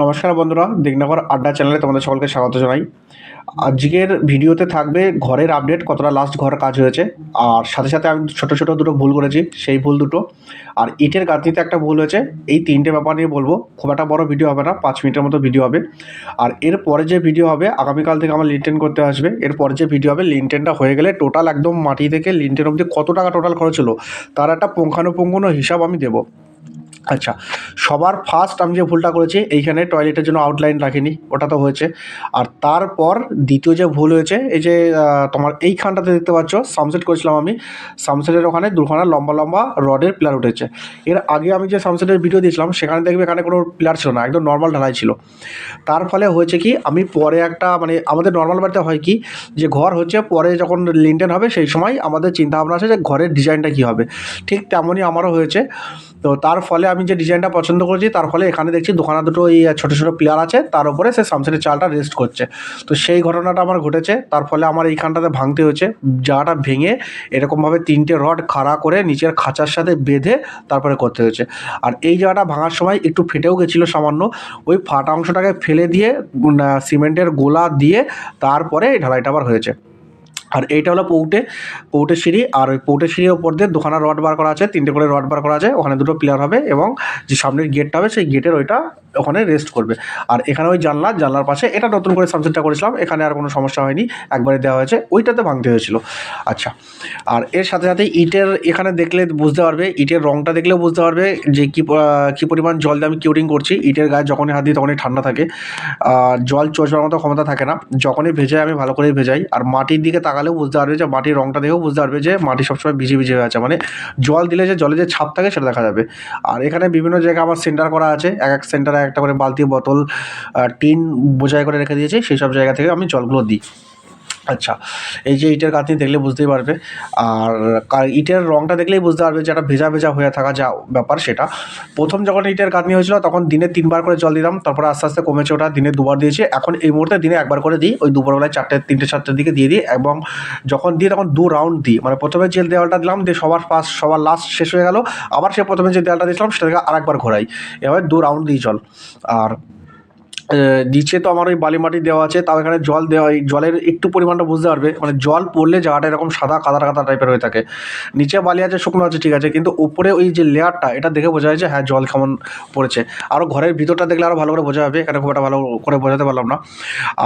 নমস্কার বন্ধুরা, দিগনগর আড্ডা চ্যানেলে তোমাদের সকলকে স্বাগত জানাই। আজকের ভিডিওতে থাকবে ঘরের আপডেট কতটা লাস্ট ঘর কাজ হয়েছে, আর সাথে সাথে আমি ছোটো ছোটো দুটো ভুল করেছি, সেই ভুল দুটো। আর ইটের গাঁথনিতে একটা ভুল হয়েছে, এই তিনটে ব্যাপার নিয়ে বলব, খুব একটা বড় ভিডিও হবে না, পাঁচ মিনিটের মতো ভিডিও হবে। আর এর পরে যে ভিডিও হবে, আগামীকাল থেকে আমার লিনটেন করতে আসবে, এর পরে যে ভিডিও হবে লিনটেনটা হয়ে গেলে টোটাল একদম মাটি থেকে লিনটেন অবধি কত টাকা টোটাল খরচ হলো, তার একটা পুঙ্খানুপুঙ্খানু হিসাব আমি দেবো। আচ্ছা সবার ফার্স্ট আমি যে ভুলটা করেছি, এইখানে টয়লেটের জন্য আউটলাইন রাখিনি, ওটা তো হয়েছে। আর তারপর দ্বিতীয় যে ভুল হয়েছে, এই যে তোমার এইখানটাতে দেখতে পাচ্ছ সামসেট করেছিলাম আমি সামসেটের ওখানে দুখানা লম্বা লম্বা রডের পিলার উঠেছে। এর আগে আমি যে সামসেটের ভিডিও দিয়েছিলাম, সেখানে দেখবে এখানে কোনো পিলার ছিল না, একদম নর্মাল ঢালাই ছিল। তার ফলে হয়েছে কি, আমি পরে একটা মানে আমাদের নর্মাল বাড়িতে হয় কি, যে ঘর হচ্ছে পরে যখন লিনটেন হবে, সেই সময় আমাদের চিন্তা ভাবনা আছে যে ঘরের ডিজাইনটা কী হবে। ঠিক তেমনই আমারও হয়েছে। তো তার ফলে আমি যে ডিজাইনটা পছন্দ করেছি, তার ফলে এখানে দেখছি দোকানা দুটো এই ছোটো ছোটো প্লেয়ার আছে, তার উপরে সে সামসেটের চালটা রেস্ট করছে। তো সেই ঘটনাটা আমার ঘটেছে, তার ফলে আমার এইখানটাতে ভাঙতে হয়েছে, জায়গাটা ভেঙে এরকমভাবে তিনটে রড খাড়া করে নিচের খাঁচার সাথে বেঁধে তারপরে করতে হয়েছে। আর এই জায়গাটা ভাঙার সময় একটু ফেটেও গেছিল সামান্য, ওই ফাটা অংশটাকে ফেলে দিয়ে সিমেন্টের গোলা দিয়ে তারপরে ঢালাইটা আবার হয়েছে। আর এইটা হলো পৌটে পৌটে সিঁড়ি, আর ওই পৌটে সিঁড়ির ওপর দিয়ে দুখানা রড বার করা আছে, তিনটে করে রড বার করা আছে, ওখানে দুটো প্লেয়ার হবে এবং যে সামনের গেটটা হবে, সেই গেটের ওইটা ওখানে রেস্ট করবে। আর এখানে ওই জানলা, জানলার পাশে, এটা নতুন করে সাবজেক্টটা করেছিলাম, এখানে আর কোনো সমস্যা হয়নি, একবারে দেওয়া হয়েছে, ওইটাতে ভাঙতে হয়েছিল। আচ্ছা আর এর সাথে সাথে ইটের এখানে দেখলে বুঝতে পারবে, ইটের রংটা দেখলেও বুঝতে পারবে যে কী কী পরিমাণ জল দিয়ে আমি কিউরিং করছি। ইটের গায়ে যখনই হাত দিই তখনই ঠান্ডা থাকে। জল চোষবার মতো ক্ষমতা থাকে না। যখনই ভেজাই আমি ভালো করেই ভেজাই। আর মাটির দিকে তাকালেও বুঝতে পারবে যে মাটির রংটা দেখেও বুঝতে পারবে যে মাটি সবসময় ভিজে ভিজে হয়ে আছে। মানে জল দিলে যে জলে যে ছাপ থাকে সেটা দেখা যাবে। আর এখানে বিভিন্ন জায়গায় আমার সেন্টার করা আছে। এক এক সেন্টারে একটা করে বালতি, বোতল টিন বোঝাই করে রেখে দিয়েছে। সেই সব জায়গা থেকে আমি জলগুলো দিই। আচ্ছা এই যে ইটের গাঁথনি দেখলে বুঝতেই পারবে। আর ইটের রংটা দেখলেই বুঝতে পারবে যে একটা ভেজা ভেজা হয়ে থাকা যা ব্যাপার সেটা। প্রথম যখন ইটের গাঁথনি হয়েছিল, তখন দিনে তিনবার করে জল দিতাম, তারপরে আস্তে আস্তে কমেছে ওটা, দিনে দুবার দিয়েছি। এখন এই মুহূর্তে দিনে একবার করে দিই, ওই দুপুরবেলায় চারটে, তিনটে চারটের দিকে দিয়ে দিই এবং যখন দিই তখন দু রাউন্ড দিই। মানে প্রথমে যে দেওয়ালটা দিলাম, দিয়ে সবার ফার্স্ট, সবার লাস্ট শেষ হয়ে গেল, আবার সে প্রথমে যে দেওয়ালটা দিয়েছিলাম, সেটাকে আরেকবার ঘোরাই। এভাবে দু রাউন্ড দিই জল। আর নিচে তো আমার ওই বালি মাটি দেওয়া আছে, তার এখানে জল দেওয়া জলের একটু পরিমাণটা বুঝতে পারবে। মানে জল পড়লে জায়গাটা এরকম সাদা কাদা কাদা টাইপের হয়ে থাকে। নিচে বালি আছে, শুকনো আছে, ঠিক আছে, কিন্তু উপরে ওই যে লেয়ারটা এটা দেখে বোঝা যায় যে হ্যাঁ জল কেমন পড়েছে। আরও ঘরের ভিতরটা দেখলে আরও ভালো করে বোঝা যাবে, এখানে খুব একটা ভালো করে বোঝাতে পারলাম না।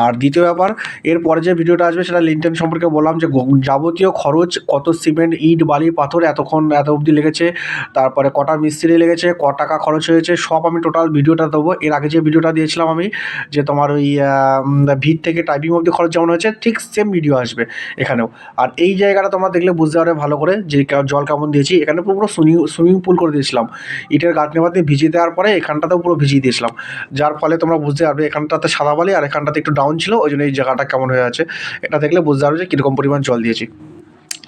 আর দ্বিতীয় ব্যাপার এরপরে যে ভিডিওটা আসবে, সেটা লিনটেন সম্পর্কে বললাম যে যাবতীয় খরচ, কত সিমেন্ট ইট, বালি, পাথর, এতক্ষণ, এত অবধি লেগেছে। তারপরে কটা মিস্ত্রি লেগেছে ক টাকা খরচ হয়েছে, সব আমি টোটাল ভিডিওটা দেবো। এর আগে যে ভিডিওটা দিয়েছিলাম আমি যে তোমার ওই ভিত থেকে টাইপিং অবধি খরচ যেমন হয়েছে, ঠিক সেম ভিডিও আসবে এখানেও। আর এই জায়গাটা তোমরা দেখলে বুঝতে পারবে ভালো করে যে জল কেমন দিয়েছি। এখানে পুরো সুইমিং সুইমিং পুল করে দিয়েছিলাম। ইটের গাঁথনি বাতনি ভিজিয়ে দেওয়ার পরে এখানটাতেও পুরো ভিজিয়ে দিয়েছিলাম। যার ফলে তোমরা বুঝতে পারবে এখানটাতে সাদা বালি আর এখানটাতে একটু ডাউন ছিল, ওই জন্য এই জায়গাটা কেমন হয়ে আছে। এটা দেখলে বুঝতে পারবে যে কীরকম পরিমাণ জল দিয়েছি।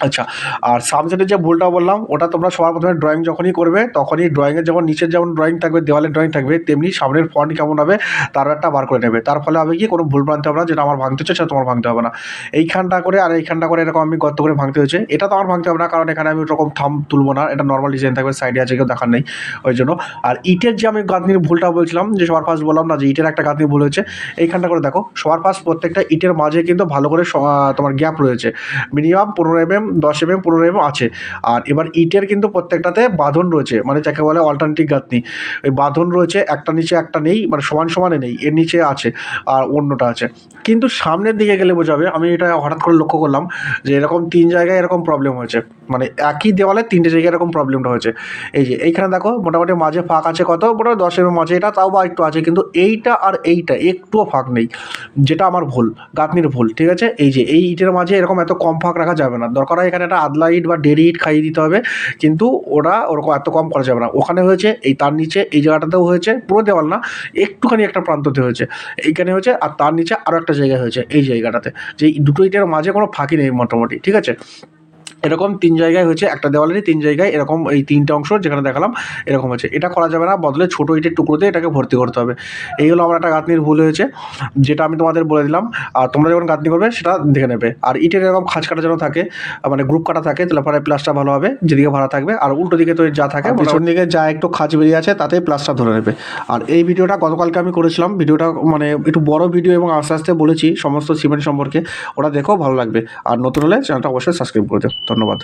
আচ্ছা আর সাবজেক্টের যে ভুলটা বললাম, ওটা তোমরা সবার প্রথমে ড্রয়িং যখনই করবে, তখনই ড্রয়িংয়ের যেমন নিচের যেমন ড্রয়িং থাকবে, দেওয়ালের ড্রয়িং থাকবে, তেমনি সামনের ফন্ট কেমন হবে, তার একটা বার করে নেবে। তার ফলে হবে কি, কোনো ভুল ভ্রান্তি হবে না, যেটা আমার ভাঙতে হচ্ছে, সেটা তোমার ভাঙতে হবে না। এইখানটা করে আর এইখানটা করে এরকম আমি গর্ত করে ভাঙতে হয়েছে, এটা তো আমার ভাঙতে হবে না, কারণ এখানে আমি ওরকম থাম তুলবো না, এটা নর্মাল ডিজাইন থাকবে সাইডে আছে, কেউ দেখার নেই, ওই জন্য। আর ইটের যে আমি গাঁথনির ভুলটা বলছিলাম, যে সবার ফার্স্ট বললাম না যে ইটের একটা গাঁথনি ভুল হয়েছে, এইখানটা করে দেখো, সবার ফার্স্ট প্রত্যেকটা ইটের মাঝে কিন্তু ভালো করে তোমার গ্যাপ রয়েছে। মিনিমাম পনেরো এমএম দশ এম এম পনেরো এম আছে। আর এবার ইটের কিন্তু প্রত্যেকটাতে বাঁধন রয়েছে মানে যাকে বলে অল্টারনেটিভ গাঁথনি। ওই বাঁধন রয়েছে, একটা নিচে একটা নেই মানে সমান সমানে নেই, এর নিচে আছে আর অন্যটা আছে। কিন্তু সামনের দিকে গেলে বোঝাবে, আমি এটা হঠাৎ করে লক্ষ্য করলাম যে এরকম তিন জায়গায় এরকম প্রবলেম হয়েছে। মানে একই দেওয়ালে তিনটে জায়গায় এরকম প্রবলেমটা হয়েছে। এই যে, এইখানে দেখো, মোটামুটি মাঝে ফাঁক আছে কত? মোটামুটি দশ এমএম মাঝে এটা তাও বা একটু আছে, কিন্তু এইটা আর এইটা, একটুও ফাঁক নেই, যেটা আমার ভুল, গাঁথনির ভুল, ঠিক আছে? এই যে, এই ইটের মাঝে এরকম এত কম ফাঁক রাখা যাবে না, দরকার হয় এখানে একটা আদলা ইট বা ডেরি ইট খাইয়ে দিতে হবে। কিন্তু ওরা ওরকম এত কম করা যাবে না। ওখানে হয়েছে এই তার নিচে এই জায়গাটাতেও হয়েছে, পুরো দেওয়াল না, একটুখানি একটা প্রান্ততে হয়েছে। এইখানে হয়েছে আর তার নিচে আরও একটা জায়গায় হয়েছে, এই জায়গাটাতে। যে দুটো ইটের মাঝে কোনো ফাঁকি নেই মোটামুটি, ঠিক আছে? এরকম তিন জায়গায় হয়েছে একটা দেওয়ালেরই তিন জায়গায় এরকম এই তিনটে অংশ যেখানে দেখালাম এরকম হচ্ছে এটা করা যাবে না বদলে ছোটো ইটের টুকরোতে এটাকে ভর্তি করতে হবে। এই হলো আমার একটা গাঁথনির ভুল হয়েছে যেটা আমি তোমাদের বলে দিলাম। আর তোমরা যখন গাঁথনি করবে সেটা দেখে নেবে। আর ইটের এরকম খাঁজ কাটা যেন থাকে মানে গ্রুপ কাটা থাকে তাহলে পরে প্লাসটা ভালো হবে যেদিকে ভাড়া থাকবে। আর উল্টো দিকে তো যা থাকে পিছন দিকে যা একটু খাঁজ বেরিয়ে আছে তাতেই প্লাসটা ধরে নেবে। আর এই ভিডিওটা গতকালকে আমি করেছিলাম ভিডিওটা মানে একটু বড় ভিডিও এবং আস্তে আস্তে বলেছি সমস্ত সিমেন্ট সম্পর্কে। ওটা দেখো ভালো লাগবে। আর নতুন হলে চ্যানেলটা অবশ্যই সাবস্ক্রাইব করে দেও। ধন্যবাদ।